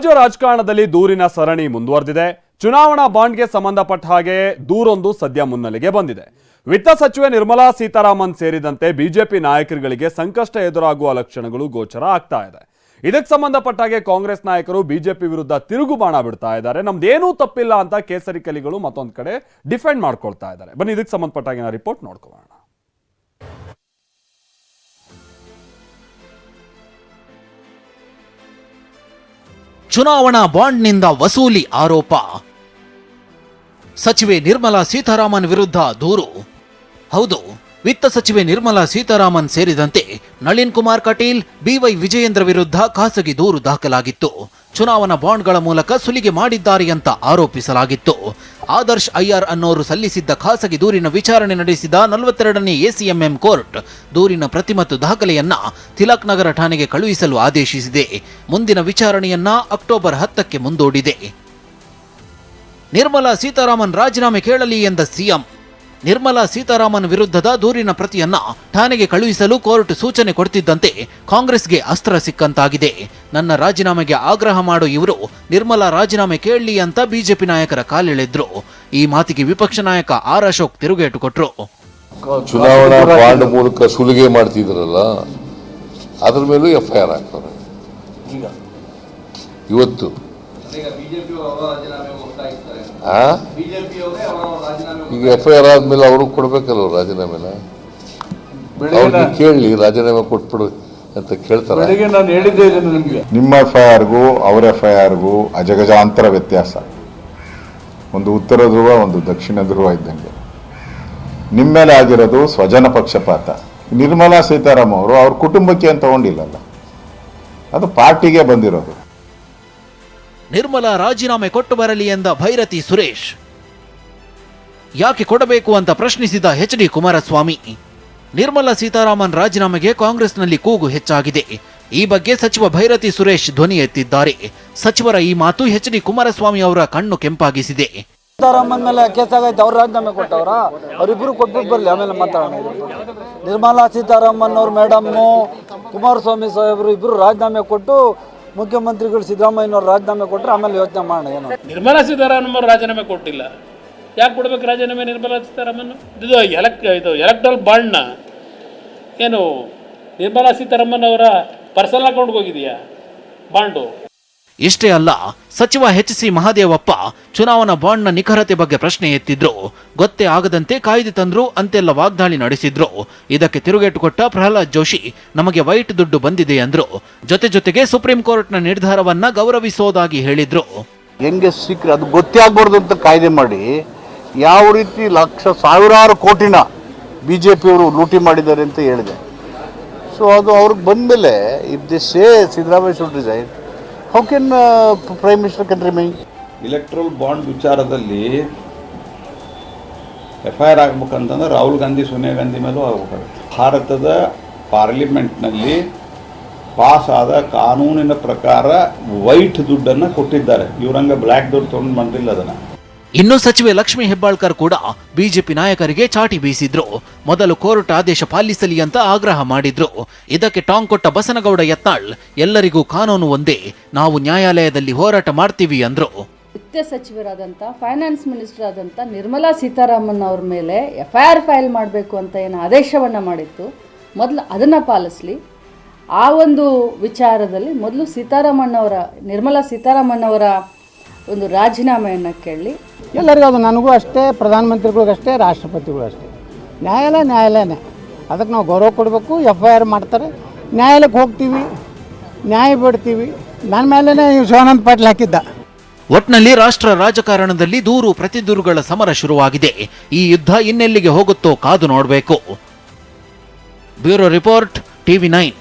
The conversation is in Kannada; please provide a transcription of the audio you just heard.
ರಾಜ್ಯ ರಾಜಕಾರಣದಲ್ಲಿ ದೂರಿನ ಸರಣಿ ಮುಂದುವರೆದಿದೆ. ಚುನಾವಣಾ ಬಾಂಡ್ಗೆ ಸಂಬಂಧಪಟ್ಟ ಹಾಗೆ ದೂರೊಂದು ಸದ್ಯ ಮುನ್ನೆಲೆಗೆ ಬಂದಿದೆ. ವಿತ್ತ ಸಚಿವೆ ನಿರ್ಮಲಾ ಸೀತಾರಾಮನ್ ಸೇರಿದಂತೆ ಬಿಜೆಪಿ ನಾಯಕರುಗಳಿಗೆ ಸಂಕಷ್ಟ ಎದುರಾಗುವ ಲಕ್ಷಣಗಳು ಗೋಚರ ಆಗ್ತಾ ಇದೆ. ಇದಕ್ಕೆ ಸಂಬಂಧಪಟ್ಟ ಹಾಗೆ ಕಾಂಗ್ರೆಸ್ ನಾಯಕರು ಬಿಜೆಪಿ ವಿರುದ್ಧ ತಿರುಗು ಬಾಣ ಬಿಡ್ತಾ ಇದ್ದಾರೆ. ನಮ್ದೇನೂ ತಪ್ಪಿಲ್ಲ ಅಂತ ಕೇಸರಿ ಕಲಿಗಳು ಮತ್ತೊಂದು ಕಡೆ ಡಿಫೆಂಡ್ ಮಾಡ್ಕೊಳ್ತಾ ಇದ್ದಾರೆ. ಬನ್ನಿ, ಇದಕ್ಕೆ ಹಾಗೆ ರಿಪೋರ್ಟ್ ನೋಡ್ಕೊಳ್ಳೋಣ ಚುನಾವಣಾ ಬಾಂಡ್ನಿಂದ ವಸೂಲಿ ಆರೋಪ. ಸಚಿವೆ ನಿರ್ಮಲಾ ಸೀತಾರಾಮನ್ ವಿರುದ್ಧ ದೂರು. ಹೌದು, ವಿತ್ತ ಸಚಿವೆ ನಿರ್ಮಲಾ ಸೀತಾರಾಮನ್ ಸೇರಿದಂತೆ ನಳಿನ್ ಕುಮಾರ್ ಕಟೀಲ್ ಬಿವೈ ವಿಜಯೇಂದ್ರ ವಿರುದ್ಧ ಖಾಸಗಿ ದೂರು ದಾಖಲಾಗಿತ್ತು. ಚುನಾವಣಾ ಬಾಂಡ್ಗಳ ಮೂಲಕ ಸುಲಿಗೆ ಮಾಡಿದ್ದಾರೆ ಅಂತ ಆರೋಪಿಸಲಾಗಿತ್ತು. ಆದರ್ಶ್ ಐಆರ್ ಅನ್ನೋರು ಸಲ್ಲಿಸಿದ್ದ ಖಾಸಗಿ ದೂರಿನ ವಿಚಾರಣೆ ನಡೆಸಿದ ನಲವತ್ತೆರಡನೇ ಎಸಿಎಂಎಂ ಕೋರ್ಟ್. ದೂರಿನ ಪ್ರತಿ ಮತ್ತು ದಾಖಲೆಯನ್ನ ತಿಲಕ್ ನಗರ ಠಾಣೆಗೆ ಕಳುಹಿಸಲು ಆದೇಶಿಸಿದೆ. ಮುಂದಿನ ವಿಚಾರಣೆಯನ್ನ ಅಕ್ಟೋಬರ್ ಹತ್ತಕ್ಕೆ ಮುಂದೂಡಿದೆ. ನಿರ್ಮಲಾ ಸೀತಾರಾಮನ್ ರಾಜೀನಾಮೆ ಕೇಳಲಿ ಎಂದ ಸಿಎಂ. ನಿರ್ಮಲಾ ಸೀತಾರಾಮನ್ ವಿರುದ್ಧದ ದೂರಿನ ಪ್ರತಿಯನ್ನ ಠಾಣೆಗೆ ಕಳುಹಿಸಲು ಕೋರ್ಟ್ ಸೂಚನೆ ಕೊಡ್ತಿದ್ದಂತೆ ಕಾಂಗ್ರೆಸ್ಗೆ ಅಸ್ತ್ರ ಸಿಕ್ಕಂತಾಗಿದೆ. ನನ್ನ ರಾಜೀನಾಮೆಗೆ ಆಗ್ರಹ ಮಾಡೋ ಇವರು ನಿರ್ಮಲಾ ರಾಜೀನಾಮೆ ಕೇಳಲಿ ಅಂತ ಬಿಜೆಪಿ ನಾಯಕರ ಕಾಲೆಳೆದ್ರು. ಈ ಮಾತಿಗೆ ವಿಪಕ್ಷ ನಾಯಕ ಆರ್ ಅಶೋಕ್ ತಿರುಗೇಟು ಕೊಟ್ರು. ಚುನಾವಣಾ ಬಾಂಡ್ ಮೂಲಕ ಸುಲಿಗೆ ಮಾಡ್ತಿದ್ರಲ್ಲ, ಅದ್ರ ಮೇಲೂ ಎಫ್ ಐ ಆರ್ ಹಾಕ್ತಾರೆ ಇವತ್ತು? ಈಗ ಎಫ್ ಐ ಆರ್ ಆದ್ಮೇಲೆ ಅವರು ಕೊಡ್ಬೇಕಲ್ವ ರಾಜೀನಾಮೆನ ಅವ್ರಿಗೆ ಕೇಳಿ ರಾಜೀನಾಮೆ ಕೊಟ್ಬಿಡು ಅಂತ ಕೇಳ್ತಾರೆ? ಬೆಳಿಗ್ಗೆ ನಾನು ಹೇಳಿದ್ದೆ ಇದನ್ನು ನಿಮಗೆ. ನಿಮ್ಮ ಎಫ್ ಐ ಆರ್ಗೂ ಅವ್ರ ಎಫ್ ಐ ಆರ್ಗೂ ಅಜಗಜಾಂತರ ವ್ಯತ್ಯಾಸ. ಒಂದು ಉತ್ತರ ಧ್ರುವ ಒಂದು ದಕ್ಷಿಣ ಧ್ರುವ ಇದ್ದಂಗೆ. ನಿಮ್ಮ ಮೇಲೆ ಆಗಿರೋದು ಸ್ವಜನ ಪಕ್ಷಪಾತ. ನಿರ್ಮಲಾ ಸೀತಾರಾಮ್ ಅವರು ಅವ್ರ ಕುಟುಂಬಕ್ಕೆ ಏನು ತಗೊಂಡಿಲ್ಲಲ್ಲ? ಅದು ಪಾರ್ಟಿಗೆ ಬಂದಿರೋದು. ನಿರ್ಮಲಾ ರಾಜೀನಾಮೆ ಕೊಟ್ಟು ಬರಲಿ ಎಂದ ಭೈರತಿ ಸುರೇಶ್. ಯಾಕೆ ಕೊಡಬೇಕು ಅಂತ ಪ್ರಶ್ನಿಸಿದ ಎಚ್ ಡಿ ಕುಮಾರಸ್ವಾಮಿ. ನಿರ್ಮಲಾ ಸೀತಾರಾಮನ್ ರಾಜೀನಾಮೆಗೆ ಕಾಂಗ್ರೆಸ್ನಲ್ಲಿ ಕೂಗು ಹೆಚ್ಚಾಗಿದೆ. ಈ ಬಗ್ಗೆ ಸಚಿವ ಭೈರತಿ ಸುರೇಶ್ ಧ್ವನಿ ಎತ್ತಿದ್ದಾರೆ. ಸಚಿವರ ಈ ಮಾತು ಎಚ್ ಡಿ ಕುಮಾರಸ್ವಾಮಿ ಅವರ ಕಣ್ಣು ಕೆಂಪಾಗಿಸಿದೆ. ಸೀತಾರಾಮನ್ ಮೇಲೆ ಕೇಸ್ ಆಗೈತೆ, ಅವ್ರು ರಾಜೀನಾಮೆ ಕೊಟ್ಟವ್ರ? ಅವರಿಬ್ಬರು ಕೊಟ್ಬಿಟ್ಟು ಬರಲಿ, ಆಮೇಲೆ ಮಾತಾಡೋಣ. ನಿರ್ಮಲಾ ಸೀತಾರಾಮನ್ ಅವ್ರ ಮೇಡಮ್ಮು ಕುಮಾರಸ್ವಾಮಿ ಸಾಹೇಬರು ಇಬ್ಬರು ರಾಜೀನಾಮೆ ಕೊಟ್ಟು ಮುಖ್ಯಮಂತ್ರಿಗಳು ಸಿದ್ದರಾಮಯ್ಯನವ್ರು ರಾಜೀನಾಮೆ ಕೊಟ್ಟರೆ ಆಮೇಲೆ ಯೋಚನೆ ಮಾಡೋಣ ಏನು ನಿರ್ಮಲಾ ಸೀತಾರಾಮನ್ ಅವರು ರಾಜೀನಾಮೆ ಕೊಟ್ಟಿಲ್ಲ. ಯಾಕೆ ಕೊಡ್ಬೇಕು ರಾಜೀನಾಮೆ ನಿರ್ಮಲಾ ಸೀತಾರಾಮನ್? ಇದು ಎಲೆಕ್ ಇದು ಎಲೆಕ್ಟ್ರಲ್ ಬಾಂಡ್ನ ಏನು ನಿರ್ಮಲಾ ಸೀತಾರಾಮನ್ ಅವರ ಪರ್ಸನಲ್ ಅಕೌಂಟ್ಗೆ ಹೋಗಿದೆಯಾ? ಬಾಂಡು ಇಷ್ಟೇ ಅಲ್ಲ ಸಚಿವ ಎಚ್ ಸಿ ಮಹಾದೇವಪ್ಪ ಚುನಾವಣಾ ಬಾಂಡ್ನ ನಿಖರತೆ ಬಗ್ಗೆ ಪ್ರಶ್ನೆ ಎತ್ತಿದ್ರು. ಗೊತ್ತೇ ಆಗದಂತೆ ಕಾಯ್ದೆ ತಂದ್ರು ಅಂತೆಲ್ಲ ವಾಗ್ದಾಳಿ ನಡೆಸಿದ್ರು. ಇದಕ್ಕೆ ತಿರುಗೇಟು ಕೊಟ್ಟ ಪ್ರಹ್ಲಾದ್ ಜೋಶಿ ನಮಗೆ ವೈಟ್ ದುಡ್ಡು ಬಂದಿದೆ ಅಂದ್ರು. ಜೊತೆ ಜೊತೆಗೆ ಸುಪ್ರೀಂ ಕೋರ್ಟ್ನ ನಿರ್ಧಾರವನ್ನ ಗೌರವಿಸೋದಾಗಿ ಹೇಳಿದ್ರು. ಹೆಂಗೆ ಸಿಕ್ಕರೆ ಅದು ಗೊತ್ತೇ ಆಗ್ಬಾರ್ದು ಅಂತ ಕಾಯ್ದೆ ಮಾಡಿ ಯಾವ ರೀತಿ ಲಕ್ಷ ಸಾವಿರಾರು ಕೋಟಿನ ಬಿ ಜೆ ಪಿಯವರು ಲೂಟಿ ಮಾಡಿದ್ದಾರೆ ಅಂತ ಹೇಳಿದೆ. ಸೊ ಅದು ಅವ್ರಿಗೆ ಬಂದಮೇಲೆ if they say Siddaramaiah should resign how can prime minister can remain electoral bond ವಿಚಾರದಲ್ಲಿ ಎಫ್ ಐ ಆರ್ ಆಗ್ಬೇಕಂತಂದ್ರೆ ರಾಹುಲ್ ಗಾಂಧಿ ಸೋನಿಯಾ ಗಾಂಧಿ ಮೇಲೂ ಆಗ್ಬೇಕಾಗುತ್ತೆ. ಭಾರತದ ಪಾರ್ಲಿಮೆಂಟ್ನಲ್ಲಿ ಪಾಸ್ ಆದ ಕಾನೂನಿನ ಪ್ರಕಾರ ವೈಟ್ ದುಡ್ಡನ್ನು ಕೊಟ್ಟಿದ್ದಾರೆ. ಇವರಂಗ ಬ್ಲ್ಯಾಕ್ ದುಡ್ಡು ತೊಗೊಂಡು ಬಂದಿಲ್ಲ ಅದನ್ನು. ಇನ್ನು ಸಚಿವೆ ಲಕ್ಷ್ಮಿ ಹೆಬ್ಬಾಳ್ಕರ್ ಕೂಡ ಬಿಜೆಪಿ ನಾಯಕರಿಗೆ ಚಾಟಿ ಬೀಸಿದ್ರು. ಮೊದಲು ಕೋರ್ಟ್ ಆದೇಶ ಪಾಲಿಸಲಿ ಅಂತ ಆಗ್ರಹ ಮಾಡಿದ್ರು. ಇದಕ್ಕೆ ಟಾಂಗ್ ಕೊಟ್ಟ ಬಸನಗೌಡ ಯತ್ನಾಳ್ ಎಲ್ಲರಿಗೂ ಕಾನೂನು ಒಂದೇ ನಾವು ನ್ಯಾಯಾಲಯದಲ್ಲಿ ಹೋರಾಟ ಮಾಡ್ತೀವಿ ಅಂದ್ರು. ವಿತ್ತ ಸಚಿವರಾದಂಥ ಫೈನಾನ್ಸ್ ಮಿನಿಸ್ಟರ್ ಆದಂಥ ನಿರ್ಮಲಾ ಸೀತಾರಾಮನ್ ಅವ್ರ ಮೇಲೆ ಎಫ್ ಐ ಆರ್ ಫೈಲ್ ಮಾಡಬೇಕು ಅಂತ ಏನು ಆದೇಶವನ್ನು ಮಾಡಿತ್ತು. ಮೊದಲು ಅದನ್ನು ಪಾಲಿಸಲಿ. ಆ ಒಂದು ವಿಚಾರದಲ್ಲಿ ಮೊದಲು ಸೀತಾರಾಮಣ್ಣವರ ನಿರ್ಮಲಾ ಸೀತಾರಾಮಣ್ಣವರ ಒಂದು ರಾಜೀನಾಮೆಯನ್ನು ಕೇಳಿ. ಎಲ್ಲರಿಗೂ ಅದು ನನಗೂ ಅಷ್ಟೇ ಪ್ರಧಾನಮಂತ್ರಿಗಳಿಗಷ್ಟೇ ರಾಷ್ಟ್ರಪತಿಗಳು ಅಷ್ಟೇ. ನ್ಯಾಯಾಲಯ ನ್ಯಾಯಾಲಯನೇ. ಅದಕ್ಕೆ ನಾವು ಗೌರವ ಕೊಡಬೇಕು ಎಫ್ ಐ ಆರ್ ಮಾಡ್ತಾರೆ. ನ್ಯಾಯಾಲಯಕ್ಕೆ ಹೋಗ್ತೀವಿ ನ್ಯಾಯ ಬಿಡ್ತೀವಿ. ನನ್ನ ಮೇಲೇ ಶಿವಾನಂದ ಪಾಟೀಲ್ ಹಾಕಿದ್ದ. ಒಟ್ನಲ್ಲಿ ರಾಷ್ಟ್ರ ರಾಜಕಾರಣದಲ್ಲಿ ದೂರು ಪ್ರತಿದೂರುಗಳ ಸಮರ ಶುರುವಾಗಿದೆ. ಈ ಯುದ್ಧ ಇನ್ನೆಲ್ಲಿಗೆ ಹೋಗುತ್ತೋ ಕಾದು ನೋಡಬೇಕು. Bureau report TV nine.